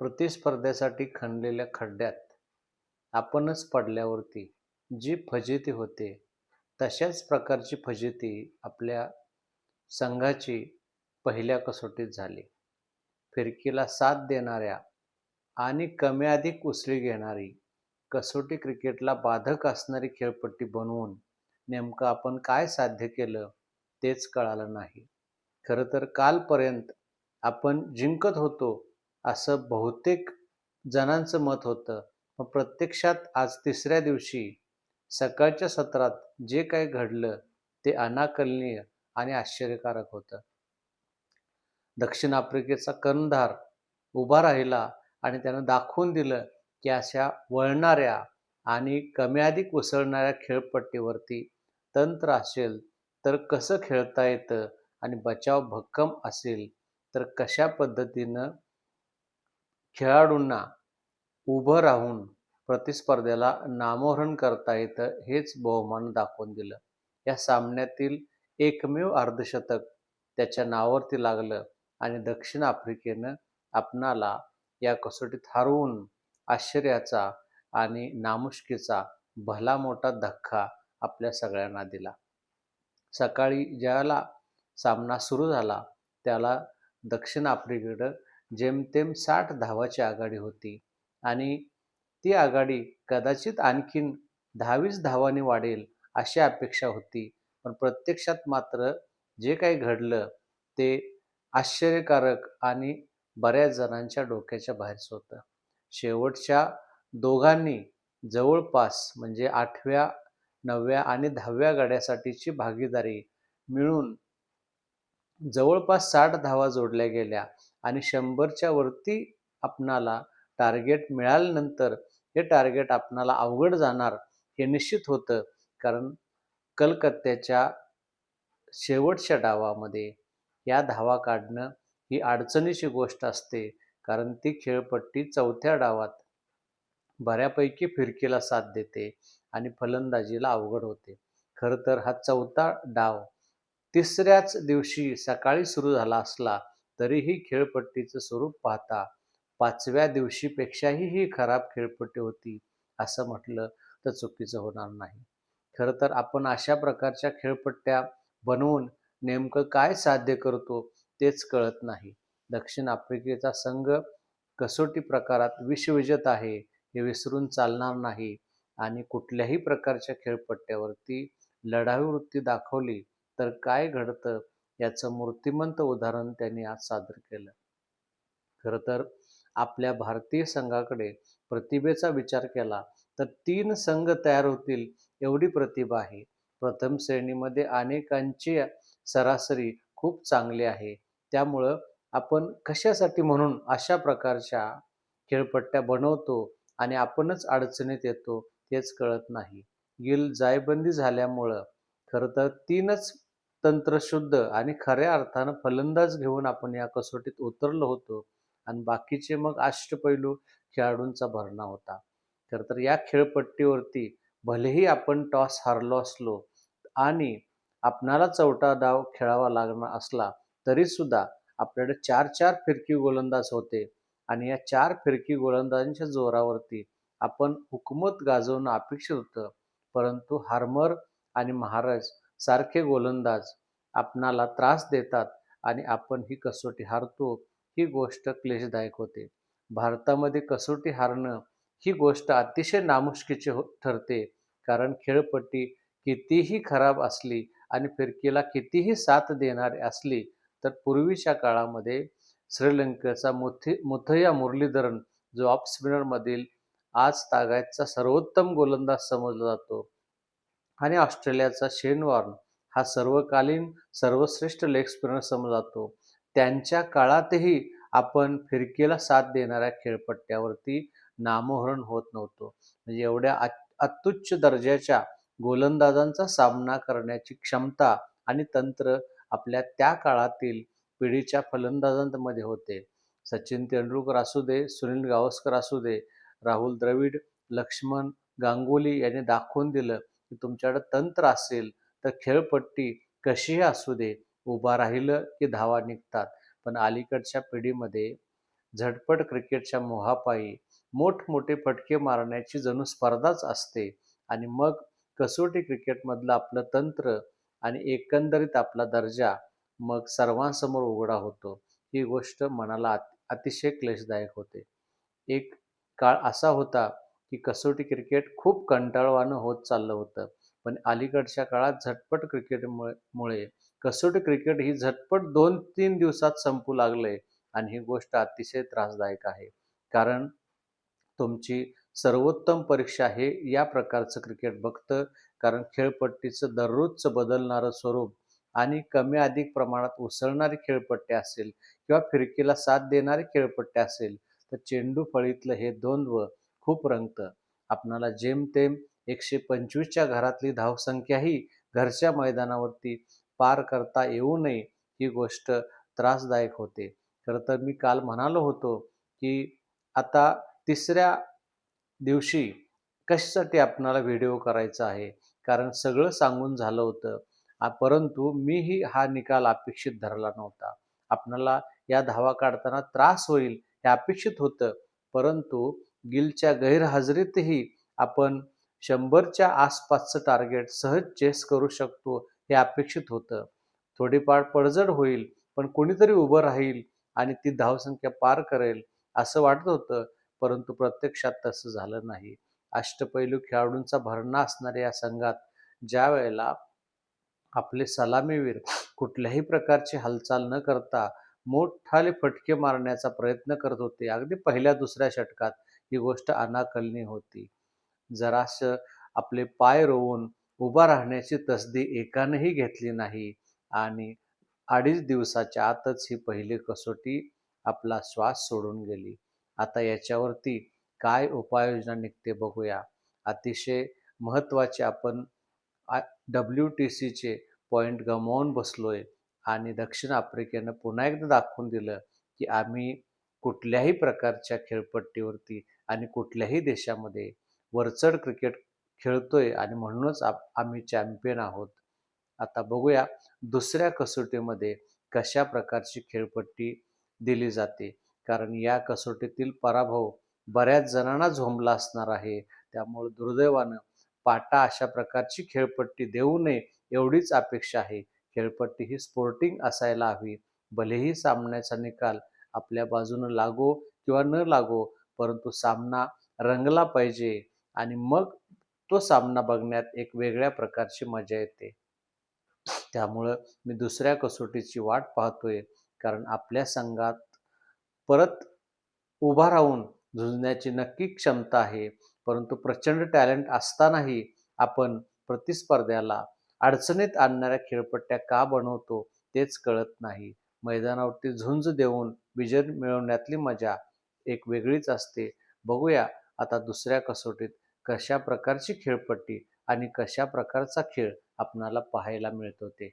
प्रतिस्पर्ध्यासाठी खणलेल्या खड्ड्यात आपणच पडल्यावरती जी फजिती होते तशाच प्रकारची फजिती आपल्या संघाची पहिल्या कसोटीत झाली. फिरकीला साथ देणाऱ्या आणि कमी अधिक उसळी घेणारी कसोटी क्रिकेटला बाधक असणारी खेळपट्टी बनवून नेमकं आपण काय साध्य केलं तेच कळालं नाही. खरं तर कालपर्यंत आपण जिंकत होतो असं बहुतेक जणांचं मत होतं. मग प्रत्यक्षात आज तिसऱ्या दिवशी सकाळच्या सत्रात जे काही घडलं ते अनाकलनीय आणि आश्चर्यकारक होतं. दक्षिण आफ्रिकेचा कर्णधार उभा राहिला आणि त्यानं दाखवून दिलं की अशा वळणाऱ्या आणि कमीअधिक उसळणाऱ्या खेळपट्टीवरती तंत्र असेल तर कसं खेळता येतं आणि बचाव भक्कम असेल तर कशा पद्धतीनं खेळाडूंना उभं राहून प्रतिस्पर्ध्याला नामोहरण करता येतं हेच बहुमान दाखवून दिलं. या सामन्यातील एकमेव अर्धशतक त्याच्या नावावरती लागलं आणि दक्षिण आफ्रिकेनं आपणाला या कसोटीत हरवून आश्चर्याचा आणि नामुष्कीचा भला मोठा धक्का आपल्या सगळ्यांना दिला. सकाळी ज्याला सामना सुरू झाला त्याला दक्षिण आफ्रिकेकडं जेमतेम साठ धावाची आघाडी होती. आणि ती आघाडी कदाचित आणखीन दहावीस धावांनी वाढेल अशी अपेक्षा होती. पण प्रत्यक्षात मात्र जे काही घडलं ते आश्चर्यकारक आणि बऱ्याच जणांच्या डोक्याच्या बाहेरच होतं. शेवटच्या दोघांनी जवळपास म्हणजे आठव्या नवव्या आणि दहाव्या गाड्यासाठीची भागीदारी मिळून जवळपास साठ धावा जोडल्या गेल्या. आणि शंभरच्या वरती आपणाला टार्गेट मिळाल्यानंतर हे टार्गेट आपणाला अवघड जाणार हे निश्चित होतं. कारण कलकत्त्याच्या शेवटच्या डावामध्ये या धावा काढणं ही अडचणीची गोष्ट असते. कारण ती खेळपट्टी चौथ्या डावात बऱ्यापैकी फिरकीला साथ देते आणि फलंदाजीला अवघड होते. खरं तर हा चौथा डाव तिसऱ्याच दिवशी सकाळी सुरू झाला असला तरीही खेळपट्टीचं स्वरूप पाहता पाचव्या दिवशीपेक्षाही ही खराब खेळपट्टी होती असं म्हटलं तर चुकीचं होणार नाही. खरं तर आपण अशा प्रकारच्या खेळपट्ट्या बनवून नेमकं काय साध्य करतो तेच कळत नाही. दक्षिण आफ्रिकेचा संघ कसोटी प्रकारात विश्वविजेत आहे हे विसरून चालणार नाही आणि कुठल्याही प्रकारच्या खेळपट्ट्यावरती लढावी वृत्ती दाखवली तर काय घडतं याचं मूर्तिमंत उदाहरण त्यांनी आज सादर केलं. खरं तर आपल्या भारतीय संघाकडे प्रतिभेचा विचार केला तर तीन संघ तयार होतील एवढी प्रतिभा आहे. प्रथम श्रेणीमध्ये अनेकांची सरासरी खूप चांगली आहे. त्यामुळं आपण कशासाठी म्हणून अशा प्रकारच्या खेळपट्ट्या बनवतो आणि आपणच अडचणीत येतो तेच कळत नाही. गिल जायबंदी झाल्यामुळं खरं तर तीनच तंत्रशुद्ध आणि खऱ्या अर्थानं फलंदाज घेऊन आपण या कसोटीत उतरलो होतो. आणि बाकीचे मग अष्टपैलू खेळाडूंचा भरणा होता. खरं तर या खेळपट्टीवरती भलेही आपण टॉस हारलो असलो आणि आपणाला चौथा डाव खेळावा लागणार असला तरी सुद्धा आपल्याकडे चार चार फिरकी गोलंदाज होते. आणि या चार फिरकी गोलंदाजांच्या जोरावरती आपण हुकमत गाजवणं अपेक्षित होतं. परंतु हार्मर आणि महाराज सारखे गोलंदाज आपणाला त्रास देतात आणि आपण ही कसोटी हारतो ही गोष्ट क्लेशदायक होते. भारतामध्ये कसोटी हारणं ही गोष्ट अतिशय नामुष्कीची हो ठरते. कारण खेळपट्टी कितीही खराब असली आणि फिरकीला कितीही साथ देणारी असली तर पूर्वीच्या काळामध्ये श्रीलंकेचा मुथी मुथय्या मुरलीधरन जो ऑफ स्पिनरमधील आज तागायतचा सर्वोत्तम गोलंदाज समजला जातो. आणि ऑस्ट्रेलियाचा शेन वॉर्न हा सर्वकालीन सर्वश्रेष्ठ लेग स्पिनर समजातो. जातो त्यांच्या काळातही आपण फिरकीला साथ देणाऱ्या खेळपट्ट्यावरती नामोहरण होत नव्हतो. म्हणजे एवढ्या अत्युच्च दर्जाच्या गोलंदाजांचा सामना करण्याची क्षमता आणि तंत्र आपल्या त्या काळातील पिढीच्या फलंदाजांमध्ये होते. सचिन तेंडुलकर असू दे सुनील गावस्कर असू दे राहुल द्रविड लक्ष्मण गांगुली यांनी दाखवून दिलं की तुमच्याकडे तंत्र असेल तर खेळपट्टी कशीही असू दे उभा राहिलं की धावा निघतात. पण अलीकडच्या पिढीमध्ये झटपट क्रिकेटच्या मोहापायी मोठमोठे फटके मारण्याची जणू स्पर्धाच असते. आणि मग कसोटी क्रिकेटमधलं आपलं तंत्र आणि एकंदरीत आपला दर्जा मग सर्वांसमोर उघडा होतो. ही गोष्ट मनाला अतिशय क्लेशदायक होते. एक काळ असा होता की कसोटी क्रिकेट खूप कंटाळवाणं होत चाललं होतं. पण अलीकडच्या काळात झटपट क्रिकेटमुळे मुळे कसोटी क्रिकेट ही झटपट दोन तीन दिवसात संपू लागले आणि ही गोष्ट अतिशय त्रासदायक आहे. कारण तुमची सर्वोत्तम परीक्षा हे या प्रकारचं क्रिकेट बघतं. कारण खेळपट्टीचं दररोजचं बदलणारं स्वरूप आणि कमी अधिक प्रमाणात उसळणारी खेळपट्टी असेल किंवा फिरकीला साथ देणारी खेळपट्टी असेल तर चेंडू फळीतलं हे द्वंद्व खूप रंगतं. आपणाला जेमतेम एकशे पंचवीसच्या घरातली धावसंख्याही घरच्या मैदानावरती पार करता येऊ नये ही गोष्ट त्रासदायक होते. खरं तर मी काल म्हणालो होतो की आता तिसऱ्या दिवशी कशासाठी आपणाला व्हिडिओ करायचा आहे? कारण सगळं सांगून झालं होतं. परंतु मीही हा निकाल अपेक्षित धरला नव्हता. आपणाला या धावा काढताना त्रास होईल हे अपेक्षित होतं. परंतु गिलच्या गैरहजेरीतही आपण शंभरच्या आसपासचं टार्गेट सहज चेस करू शकतो हे अपेक्षित होतं. थोडीफार पडझड होईल पण कोणीतरी उभं राहील आणि ती धावसंख्या पार करेल असं वाटत होतं परंतु प्रत्यक्षात तसं झालं नाही. अष्टपैलू खेळाडूंचा भरणा असणाऱ्या या संघात ज्या वेळेला आपले सलामीवीर कुठल्याही प्रकारची हालचाल न करता मोठाले फटके मारण्याचा प्रयत्न करत होते अगदी पहिल्या दुसऱ्या षटकात ही गोष्ट अनाकलनी होती. जरासं आपले पाय रोवून उभा राहण्याची तसदी एकानेही घेतली नाही आणि अडीच दिवसाच्या आतच ही पहिली कसोटी आपला श्वास सोडून गेली. आता याच्यावरती काय उपाययोजना निघते बघूया. अतिशय महत्त्वाचे आपण डब्ल्यू टी सीचे पॉईंट गमावून बसलोय आणि दक्षिण आफ्रिकेनं पुन्हा एकदा दाखवून दिलं की आम्ही कुठल्याही प्रकारच्या खेळपट्टीवरती आणि कुठल्याही देशामध्ये वरचढ क्रिकेट खेळतोय आणि म्हणूनच आप आम्ही चॅम्पियन आहोत. आता बघूया दुसऱ्या कसोटीमध्ये कशा प्रकारची खेळपट्टी दिली जाते. कारण या कसोटीतील पराभव बऱ्याच जणांना झोंबला असणार आहे. त्यामुळे दुर्दैवानं पाटा अशा प्रकारची खेळपट्टी देऊ नये एवढीच अपेक्षा आहे. खेळपट्टी ही स्पोर्टिंग असायला हवी. भलेही सामन्याचा निकाल आपल्या बाजूनं लागो किंवा न लागो परंतु सामना रंगला पाहिजे आणि मग तो सामना बघण्यात एक वेगळ्या प्रकारची मजा येते. त्यामुळं मी दुसऱ्या कसोटीची वाट पाहतोय कारण आपल्या संघात परत उभा राहून झुंजण्याची नक्की क्षमता आहे. परंतु प्रचंड टॅलेंट असतानाही आपण प्रतिस्पर्ध्याला अडचणीत आणणाऱ्या खेळपट्ट्या का बनवतो तेच कळत नाही. मैदानावरती झुंज देऊन विजय मिळवण्यातली मजा एक वेगळीच असते. बघूया आता दुसऱ्या कसोटीत कशा प्रकारची खेळपट्टी आणि कशा प्रकारचा खेळ आपणाला पाहायला मिळतो ते.